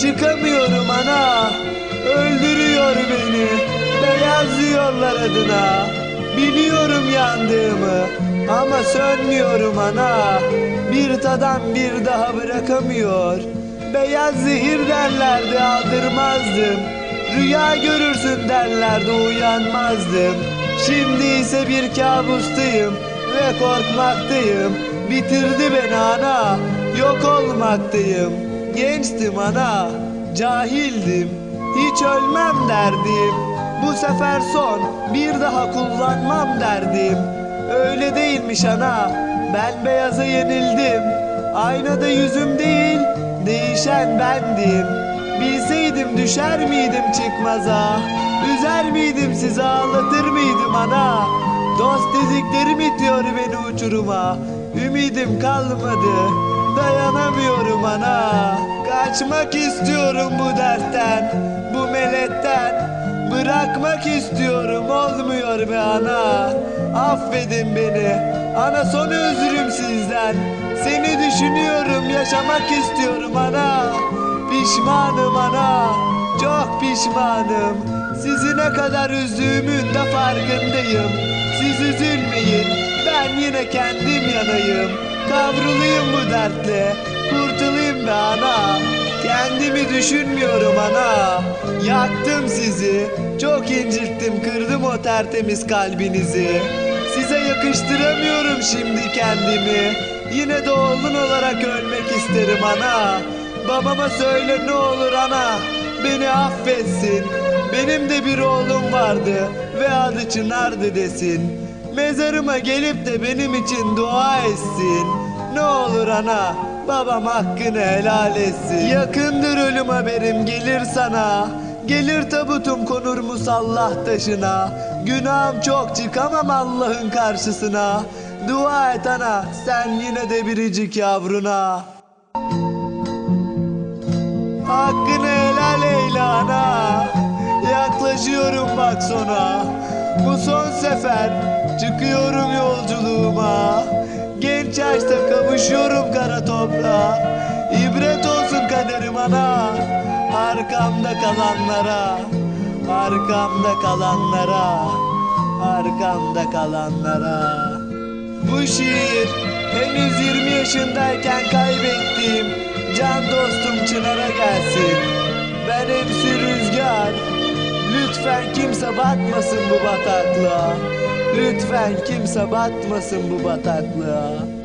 Çıkamıyorum ana. Öldürüyor beni. Beyaz diyorlar adına. Biliyorum yandığımı ama sönmüyorum ana. Bir tadan bir daha bırakamıyor. Beyaz zehir derlerdi aldırmazdım. Rüya görürsün derlerdi uyanmazdım. Şimdi ise bir kabustayım ve korkmaktayım. Bitirdi beni ana, yok olmaktayım. Gençtim ana, cahildim. Hiç ölmem derdim. Bu sefer son, bir daha kullanmam derdim. Öyle değilmiş ana, ben beyaza yenildim. Aynada yüzüm değil, değişen bendim. Bilseydim düşer miydim çıkmaza? Üzer miydim sizi ağlatır mıydım ana? Dost dediklerim itiyor beni uçuruma. Ümidim kalmadı, dayanamıyorum ana. Kaçmak istiyorum bu dertten, bu meletten. Bırakmak istiyorum olmuyor be ana. Affedin beni, ana son özrüm sizden. Seni düşünüyorum, yaşamak istiyorum ana. Pişmanım ana, çok pişmanım. Sizi ne kadar üzdüğümün de farkındayım. Siz üzülmeyin, ben yine kendim yanayım. Kavrulayım bu dertle, kurtulayım be ana. Kendimi düşünmüyorum ana. Yaktım sizi, çok incittim, kırdım o tertemiz kalbinizi. Size yakıştıramıyorum şimdi kendimi. Yine de oğlun olarak ölmek isterim ana. Babama söyle ne olur ana beni affetsin. Benim de bir oğlum vardı ve adı Çınar'dı desin. Mezarıma gelip de benim için dua etsin. Ne olur ana babam hakkını helal etsin. Yakındır ölüm haberim gelir sana. Gelir tabutum konur musallah taşına. Günahım çok çıkamam Allah'ın karşısına. Dua et ana sen yine de biricik yavruna. Hakkını helal eyle ana Yaklaşıyorum bak sona Bu son sefer Çıkıyorum yolculuğuma Genç yaşta kavuşuyorum kara toprağa İbret olsun kaderim ana. Arkamda kalanlara. Arkamda kalanlara. Arkamda kalanlara. Bu şiir henüz 20 yaşındayken kaybettiğim can dostum Çınar'a gelsin. Ben hepsi rüzgar. Lütfen kimse batmasın bu bataklığa. Lütfen kimse batmasın bu bataklığa.